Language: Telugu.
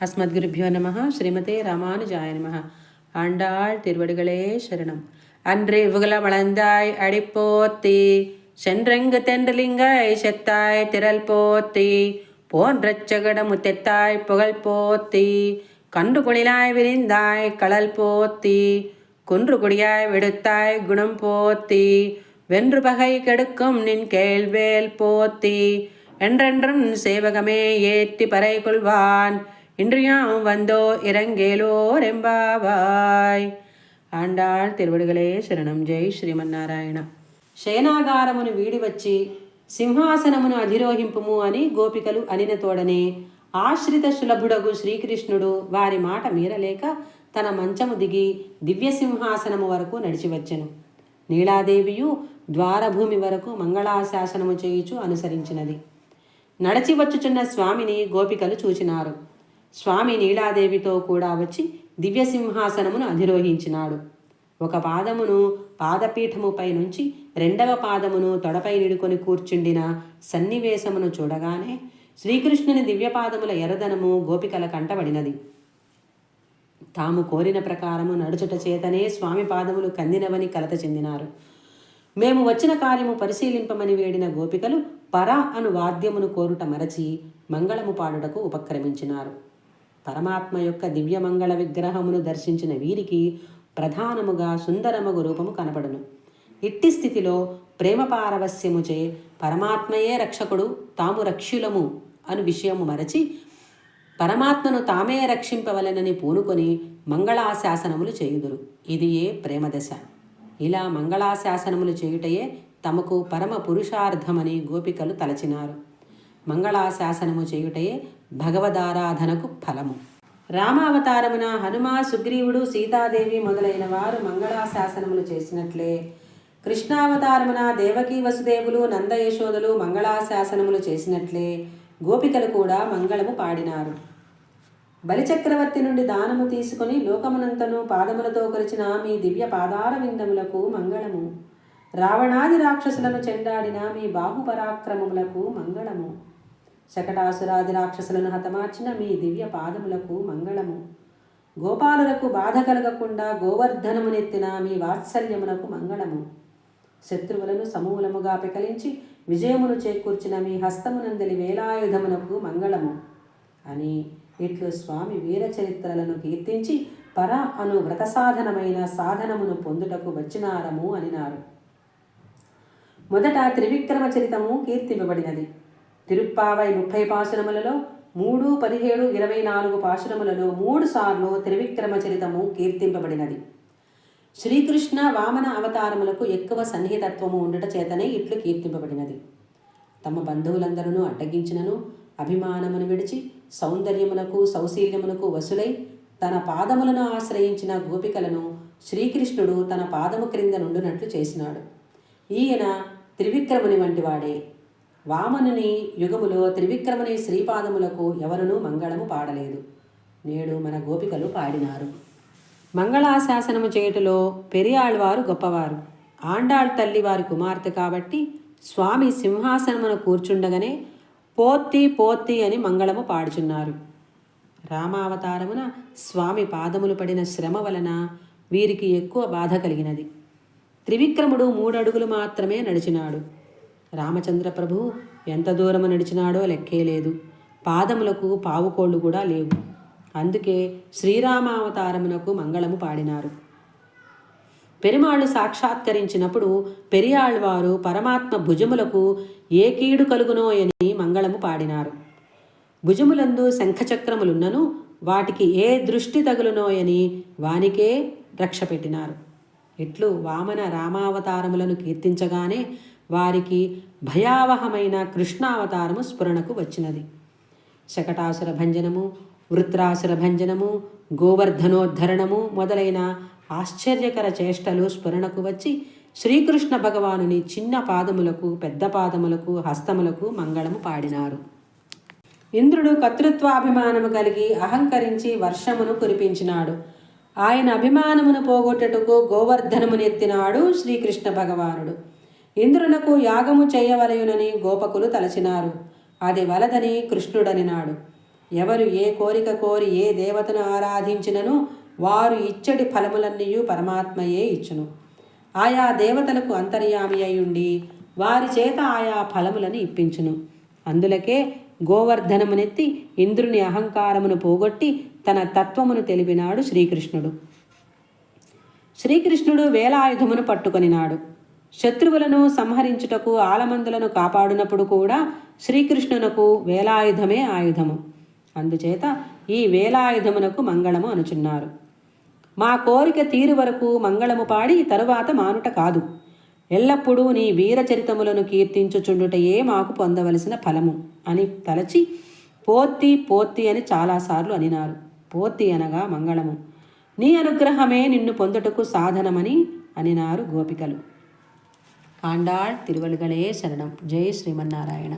அஸ்மத்குருபியோ நமக ஸ்ரீமதே ராமானுஜாய நமக ஆண்டாள் திருவடிகளே சரணம். அன்று இவுகல வளர்ந்தாய் அடிப்போத்தி சென்றெங்கு தென்றலிங்காய் செத்தாய் திரள் போத்தி. போன்ற சகட முத்தெத்தாய் புகழ் போத்தி. கன்று குழிலாய் விரிந்தாய் களல் போத்தி. குன்று குடியாய் விடுத்தாய் குணம் போத்தி. வென்று பகை கெடுக்கும் நின் கேள்வேல் போத்தி. என்றென்றும் சேவகமே ஏற்றி பறை கொள்வான். இன்றியாம் வந்தோ இறங்கேலோர் எம்பாவாய் ఆండాళ్ తిరువడిగలే శరణం జై శ్రీమన్నారాయణ శయనాగారమును వీడి వచ్చి సింహాసనమును అధిరోహింపుము అని గోపికలు అనిన తోడనే ఆశ్రిత సులభుడగు శ్రీకృష్ణుడు వారి మాట మీరలేక తన మంచము దిగి దివ్య సింహాసనము వరకు నడిచి వచ్చెను నీలాదేవియు ద్వారభూమి వరకు మంగళాశాసనము చేయుచు అనుసరించినది నడచి వచ్చుచున్న స్వామిని గోపికలు చూచినారు స్వామి నీలాదేవితో కూడా వచ్చి దివ్యసింహాసనమును అధిరోహించినాడు. ఒక పాదమును పాదపీఠముపై నుంచి రెండవ పాదమును తొడపై నిడుకొని కూర్చుండిన సన్నివేశమును చూడగానే శ్రీకృష్ణుని దివ్యపాదముల ఎరదనము గోపికల కంటబడినది. తాము కోరిన ప్రకారము నడుచుట చేతనే స్వామి పాదములు కందినవని కలత చెందినారు. మేము వచ్చిన కార్యము పరిశీలింపమని వేడిన గోపికలు పర అను వాద్యమును కోరుట మరచి మంగళము పాడుటకు ఉపక్రమించినారు. పరమాత్మ యొక్క దివ్యమంగళ విగ్రహమును దర్శించిన వీరికి ప్రధానముగా సుందరముగు రూపము కనపడును ఇట్టి స్థితిలో ప్రేమ పారవస్యముచే పరమాత్మయే రక్షకుడు తాము రక్ష్యులము అను విషయము మరచి పరమాత్మను తామే రక్షింపవలెనని పూనుకొని మంగళాశాసనములు చేయుదురు. ఇది ఏ ప్రేమదశ. ఇలా మంగళాశాసనములు చేయుటయే తమకు పరమ పురుషార్థమని గోపికలు తలచినారు. మంగళాశాసనము చేయుటయే భగవదారాధనకు ఫలము. రామావతారమున హనుమ సుగ్రీవుడు సీతాదేవి మొదలైన వారు మంగళాశాసనములు చేసినట్లే. కృష్ణావతారమున దేవకీ వసుదేవులు నందయశోదలు మంగళాశాసనములు చేసినట్లే. గోపికలు కూడా మంగళము పాడినారు. బలిచక్రవర్తి నుండి దానము తీసుకొని లోకమునంతను పాదములతో కొలిచిన మీ దివ్య పాదార విందములకు మంగళము. రావణాది రాక్షసులను చెండాడిన మీ బాహుపరాక్రమములకు మంగళము. శకటాసురాది రాక్షసులను హతమార్చిన మీ దివ్య పాదములకు మంగళము. గోపాలులకు బాధ కలగకుండా గోవర్ధనమునెత్తిన మీ వాత్సల్యమునకు మంగళము. శత్రువులను సమూలముగా పెకలించి విజయమును చేకూర్చిన మీ హస్తమునందలి వేలాయుధమునకు మంగళము. అని ఇట్లు స్వామి వీర చరిత్రలను కీర్తించి పర అను వ్రత సాధనమైన సాధనమును పొందుటకు వచ్చినారము అనినారు. మొదట త్రివిక్రమ చరితము కీర్తింపబడినది. తిరుప్పావై ముప్పై పాశురములలో మూడు పదిహేడు ఇరవై నాలుగు పాశురములలో మూడు సార్లు త్రివిక్రమ చరితము కీర్తింపబడినది. శ్రీకృష్ణ వామన అవతారములకు ఎక్కువ సన్నిహితత్వము ఉండుట చేతనే ఇట్లు కీర్తింపబడినది. తమ బంధువులందరూ అడ్డగించినను అభిమానమును విడిచి సౌందర్యమునకు సౌశీల్యమునకు వసులై తన పాదములను ఆశ్రయించిన గోపికలను శ్రీకృష్ణుడు తన పాదము క్రింద నుండునట్లు చేసినాడు. ఈయన త్రివిక్రముని వంటివాడే. వామనుని యుగములో త్రివిక్రముని శ్రీపాదములకు ఎవరునూ మంగళము పాడలేదు. నేడు మన గోపికలు పాడినారు. మంగళాశాసనము చేయుటలో పెరియాళ్వారు గొప్పవారు. ఆండాళ్ తల్లి వారి కుమార్తె కాబట్టి స్వామి సింహాసనమును కూర్చుండగానే పోత్తి పోత్తి అని మంగళము పాడుచున్నారు. రామావతారమున స్వామి పాదములు పడిన శ్రమ వలన వీరికి ఎక్కువ బాధ కలిగినది. త్రివిక్రముడు మూడడుగులు మాత్రమే నడిచినాడు. రామచంద్ర ప్రభు ఎంత దూరము నడిచినాడో లెక్కే లేదు. పాదములకు పావుకోళ్ళు కూడా లేవు. అందుకే శ్రీరామావతారమునకు మంగళము పాడినారు. పెరిమాళ్ళు సాక్షాత్కరించినప్పుడు పెరియాళ్వారు పరమాత్మ భుజములకు ఏ కీడు కలుగునో అని మంగళము పాడినారు. భుజములందు శంఖచక్రములున్నను వాటికి ఏ దృష్టి తగులునోయని వానికే రక్ష పెట్టినారు ఇట్లు వామన రామావతారములను కీర్తించగానే వారికి భయావహమైన కృష్ణావతారము స్ఫురణకు వచ్చినది. శకటాసుర భంజనము వృత్రాసుర భంజనము గోవర్ధనోద్ధరణము మొదలైన ఆశ్చర్యకర చేష్టలు స్ఫురణకు వచ్చి శ్రీకృష్ణ భగవానుని చిన్న పాదములకు పెద్ద పాదములకు హస్తములకు మంగళము పాడినారు. ఇంద్రుడు కర్తృత్వాభిమానము కలిగి అహంకరించి వర్షమును కురిపించినాడు. ఆయన అభిమానమును పోగొట్టుటకు గోవర్ధనమునెత్తినాడు శ్రీకృష్ణ భగవానుడు. ఇంద్రునకు యాగము చేయవలయునని గోపకులు తలచినారు. అది వలదని కృష్ణుడనినాడు. ఎవరు ఏ కోరిక కోరి ఏ దేవతను ఆరాధించినను వారు ఇచ్చడి ఫలములన్నీయు పరమాత్మయే ఇచ్చును. ఆయా దేవతలకు అంతర్యామి అయ్యుండి వారి చేత ఆయా ఫలములను ఇప్పించును. అందులకే గోవర్ధనమునెత్తి ఇంద్రుని అహంకారమును పోగొట్టి తన తత్వమును తెలిపినాడు శ్రీకృష్ణుడు. శ్రీకృష్ణుడు వేలాయుధమును పట్టుకొనినాడు. శత్రువులను సంహరించుటకు ఆలమందులను కాపాడునప్పుడు కూడా శ్రీకృష్ణునకు వేలాయుధమే ఆయుధము. అందుచేత ఈ వేలాయుధమునకు మంగళము అనుచున్నారు. మా కోరిక తీరు వరకు మంగళము పాడి తరువాత మానుట కాదు. ఎల్లప్పుడూ నీ వీరచరితములను కీర్తించుచుండుటయే మాకు పొందవలసిన ఫలము అని తలచి పోత్తి పోత్తి అని చాలాసార్లు అనినారు. పోత్తి అనగా మంగళము. నీ అనుగ్రహమే నిన్ను పొందుటకు సాధనమని అనినారు గోపికలు. ఆండాళ్ తిరువలుగలే శరణం జై శ్రీమన్నారాయణ